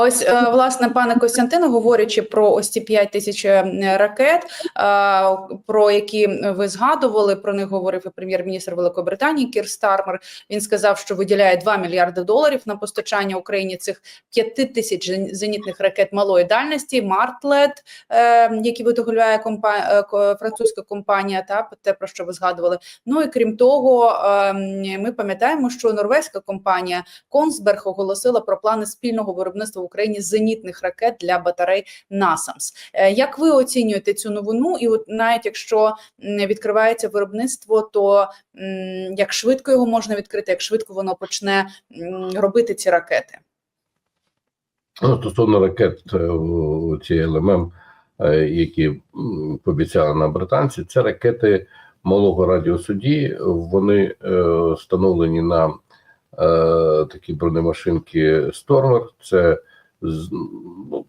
Ось е, власне, пане Костянтине, говорячи про ось ці 5 тисяч е, ракет, е, про які ви згадували, про них говорив і прем'єр-міністр Великобританії Кір Стармер. Він сказав, що виділяє 2 мільярди доларів на постачання Україні цих 5 тисяч зенітних ракет малої дальності, Мартлет, які виготовляє компа... французька компанія, та те про що ви згадували. Ну і крім того, е, ми пам'ятаємо, що норвезька компанія Консберг оголосила про плани спільного виробництва Україні зенітних ракет для батарей НАСАМС. Е, Як ви оцінюєте цю новину? І от навіть якщо відкривається виробництво, то як швидко його можна відкрити, як швидко воно почне робити ці ракети? Ну, стосовно ракет е, ці ЛММ, е, які пообіцяли нам британці, це ракети малого радіусу дії. Вони встановлені на е, такі бронемашинки Stormer. Це ну,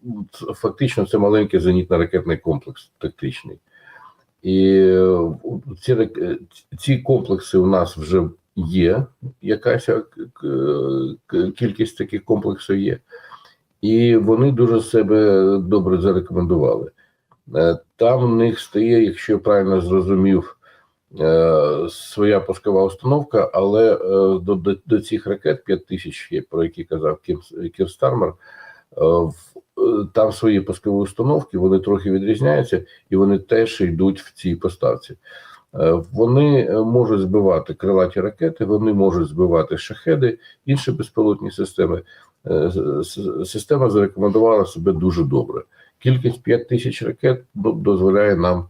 фактично це маленький зенітно-ракетний комплекс тактичний. І е, ці, е, ці комплекси у нас вже є. Якась е, кількість таких комплексів є і вони дуже себе добре зарекомендували. Там в них стає, якщо я правильно зрозумів, своя пускова установка, але до, до, цих ракет 5 тисяч, є, про які казав Кір Стармер, там свої пускові установки, вони трохи відрізняються, і вони теж йдуть в цій поставці. Е, Вони е, можуть збивати крилаті ракети, вони можуть збивати шахеди, інші безпілотні системи. Е, Система зарекомендувала себе дуже добре. Кількість 5 тисяч ракет ну, дозволяє нам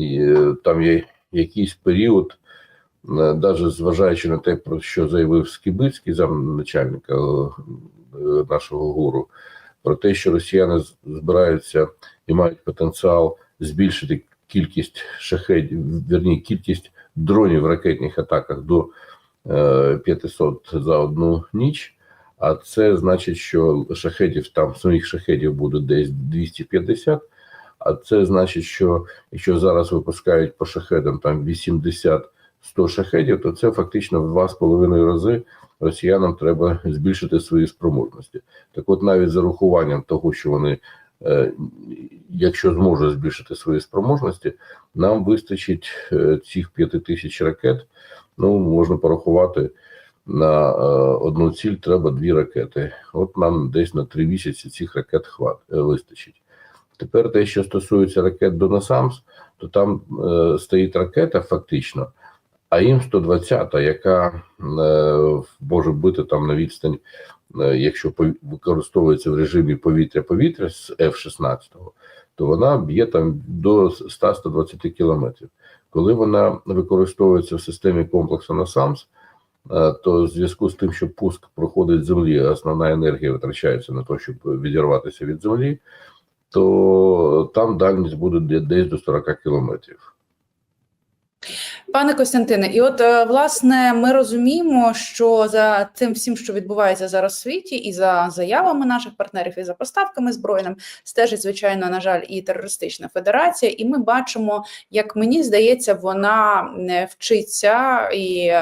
е, там є якийсь період, навіть зважаючи на те, про що заявив Скібицький, замначальника е, нашого гуру, про те, що росіяни збираються і мають потенціал збільшити кількість шахедів, вірні, кількість дронів в ракетних атаках до е, 500 за одну ніч. А це значить, що шахедів там своїх шахедів буде десь 250. А це значить, що якщо зараз випускають по шахедам там 80-100 шахедів, то це фактично в два з половиною рази росіянам треба збільшити свої спроможності. Так, от навіть з урахуванням того, що вони, е, якщо зможуть збільшити свої спроможності, нам вистачить е, цих 5 тисяч ракет. Ну можна порахувати на е, одну ціль треба дві ракети. От нам десь на три місяці цих ракет хват вистачить. Тепер те, що стосується ракет до Насамс, то там е, стоїть ракета фактично, а їм 120, яка е, може бити там на відстань, е, якщо використовується в режимі повітря-повітря з F-16, то вона б'є там до 100-120 кілометрів. Коли вона використовується в системі комплексу Насамс, Е, то в зв'язку з тим, що пуск проходить з землі, основна енергія витрачається на те, щоб відірватися від землі, то там дальність буде десь до 40 кілометрів. Пане Костянтине, і от е, власне ми розуміємо, що за цим всім, що відбувається зараз в світі, і за заявами наших партнерів, і за поставками збройним, стежить звичайно, на жаль, і терористична федерація. І ми бачимо, як мені здається, вона не вчиться і.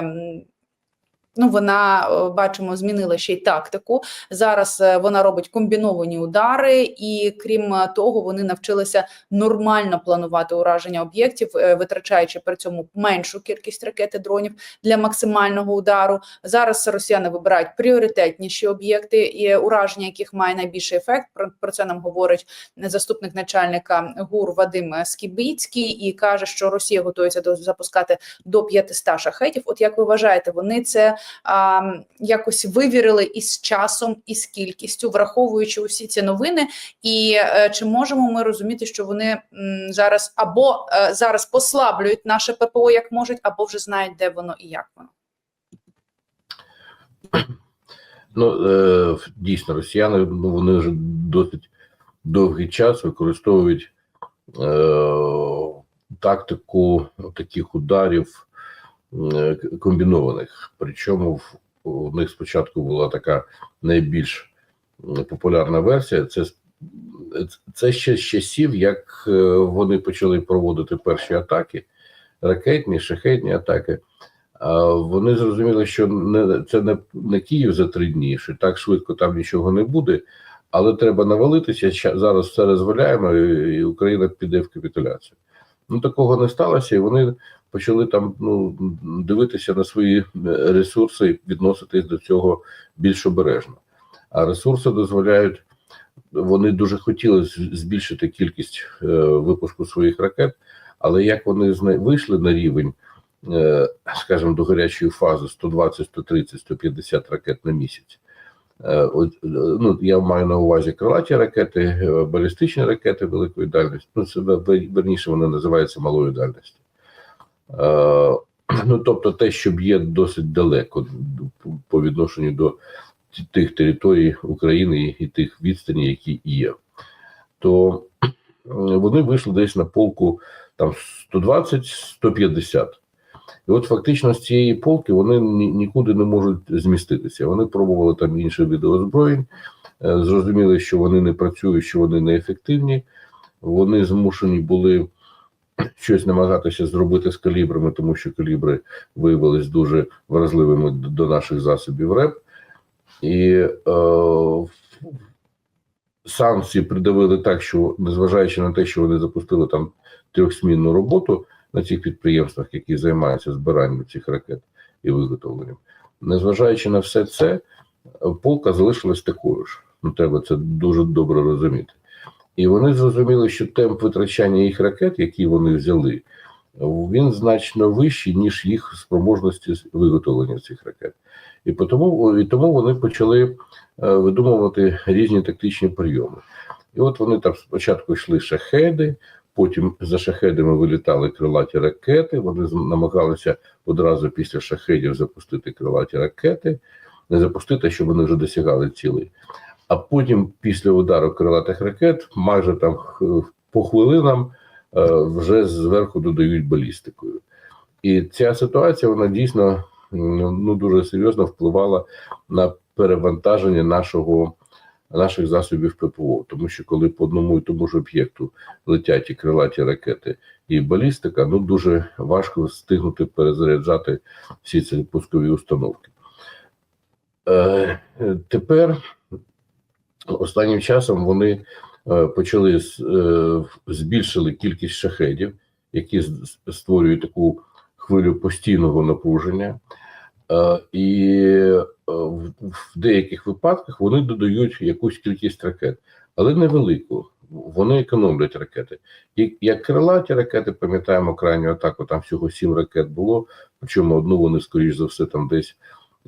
Ну, вона е, бачимо, змінила ще й тактику. Зараз е, вона робить комбіновані удари, і крім е, того, вони навчилися нормально планувати ураження об'єктів, витрачаючи при цьому меншу кількість ракет і дронів для максимального удару. Зараз росіяни вибирають пріоритетніші об'єкти, і ураження яких має найбільший ефект. Про, про це нам говорить заступник начальника ГУР Вадим Скібіцький і каже, що Росія готується до запускати до 500 шахетів. От як ви вважаєте, вони це а, якось вивірили із часом і з кількістю, враховуючи усі ці новини, і е, чи можемо ми розуміти, що вони м, зараз або е, зараз послаблюють наше ППО як можуть, або вже знають, де воно і як воно? Ну е, дійсно, росіяни ну, вони вже досить довгий час використовують е, тактику таких ударів комбінованих. Причому в, них спочатку була така найбільш популярна версія. Це це ще з часів, як е, вони почали проводити перші атаки, ракетні, шахетні атаки. Вони зрозуміли, що не це не, не Київ за три дні, що так швидко там нічого не буде. Але треба навалитися. Зараз все дозволяємо, і і Україна піде в капітуляцію. Ну такого не сталося, і вони почали там ну, дивитися на свої е, ресурси і відноситись до цього більш обережно. А ресурси дозволяють, вони дуже хотіли збільшити кількість е, випуску своїх ракет, але як вони зна- вийшли на рівень, е, скажімо, до гарячої фази 120, 130, 150 ракет на місяць. Е, от, е, ну, я маю на увазі крилаті ракети, балістичні ракети великої дальності. Ну, це вер- верніше вони називаються малої дальності. Е, ну, тобто те, що б'є досить далеко по відношенню до тих територій України і тих відстаней, які є, то е, вони вийшли десь на полку там 120-150. І от фактично з цієї полки вони ні- нікуди не можуть зміститися. Вони пробували там інші види озброєнь, е, зрозуміли, що вони не працюють, що вони неефективні. Вони змушені були щось намагатися зробити з калібрами, тому що калібри виявились дуже вразливими до наших засобів РЕП. І е, санкції придавили так, що незважаючи на те, що вони запустили там трьохсмінну роботу на цих підприємствах, які займаються збиранням цих ракет і виготовленням, незважаючи на все це, е, полка залишилась такою ж. Ну, треба це дуже добре розуміти. І вони зрозуміли, що темп витрачання їх ракет, які вони взяли, він значно вищий, ніж їх спроможності виготовлення цих ракет. І тому, і тому вони почали е, видумувати різні тактичні прийоми. І от вони там спочатку йшли шахеди, потім за шахедами вилітали крилаті ракети. Вони намагалися одразу після шахедів запустити крилаті ракети, не запустити, щоб вони вже досягали цілей. А потім, після удару крилатих ракет, майже там по хвилинам е, вже зверху додають балістикою. І ця ситуація вона дійсно ну, дуже серйозно впливала на перевантаження нашого, наших засобів ППО. Тому що коли по одному і тому ж об'єкту летять і крилаті ракети, і балістика, ну дуже важко встигнути перезаряджати всі ці пускові установки. Е, тепер останнім часом вони е, почали е, збільшили кількість шахедів, які створюють таку хвилю постійного напруження, Е, і в деяких випадках вони додають якусь кількість ракет, але невелику. Вони економлять ракети. І як крилаті ракети, пам'ятаємо крайню атаку, там всього сім ракет було, причому одну вони, скоріш за все, там десь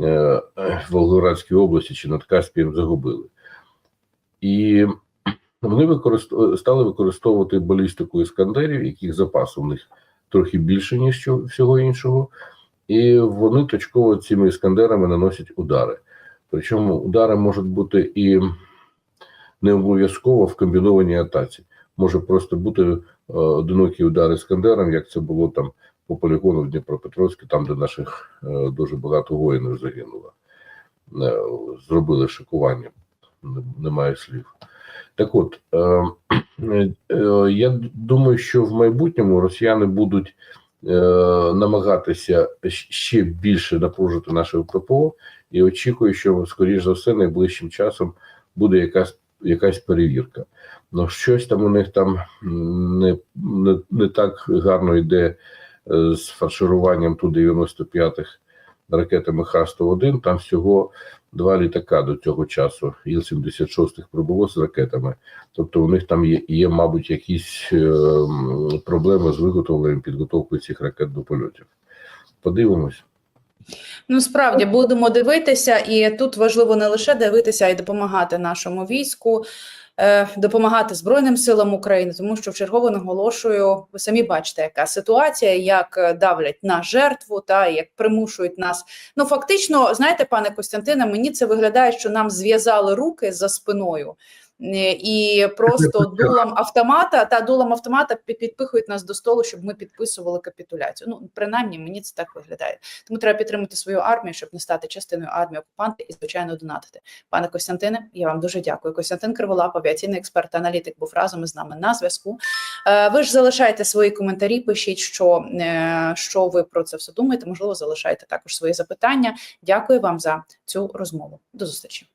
е, в Волгоградській області чи над Каспієм загубили. І вони використ... стали використовувати балістику іскандерів, яких запас у них трохи більше, ніж всього іншого. І вони точково цими іскандерами наносять удари. Причому удари можуть бути і не обов'язково в комбінованій атаці. Може просто бути е, одинокі удари іскандером, як це було там по полігону в Дніпропетровську, там, де наших е, дуже багато воїнів загинуло. Е, зробили шокування, Н- немає слів. Так от, е, е, я думаю, що в майбутньому росіяни будуть е, намагатися ще більше напружити наше ППО, і очікую, що, скоріш за все, найближчим часом буде якась, якась перевірка. Ну, щось там у них там не, не, не так гарно йде з фаршируванням ту 95-х ракетами Х-101. Там всього два літака до цього часу. Іл-76 прибуло з ракетами. Тобто у них там є, є мабуть, якісь е, проблеми з виготовленням підготовкою цих ракет до польотів. Подивимось. Ну, справді будемо дивитися, і тут важливо не лише дивитися, а й допомагати нашому війську, допомагати Збройним силам України, тому що в чергово наголошую, ви самі бачите, яка ситуація, як е, давлять на жертву, та як примушують нас. Ну фактично, знаєте, пане Костянтине, мені це виглядає, що нам зв'язали руки за спиною. Е, І просто дулом автомата та дулом автомата підпихують нас до столу, щоб ми підписували капітуляцію. Ну принаймні мені це так виглядає. Тому треба підтримати свою армію, щоб не стати частиною армії окупанта і звичайно донатити. Пане Костянтине, я вам дуже дякую. Костянтин Криволап, авіаційний експерт та аналітик, був разом із нами на зв'язку. Е, Ви ж залишайте свої коментарі, пишіть, що, е, що ви про це все думаєте. Можливо, залишайте також свої запитання. Дякую вам за цю розмову. До зустрічі.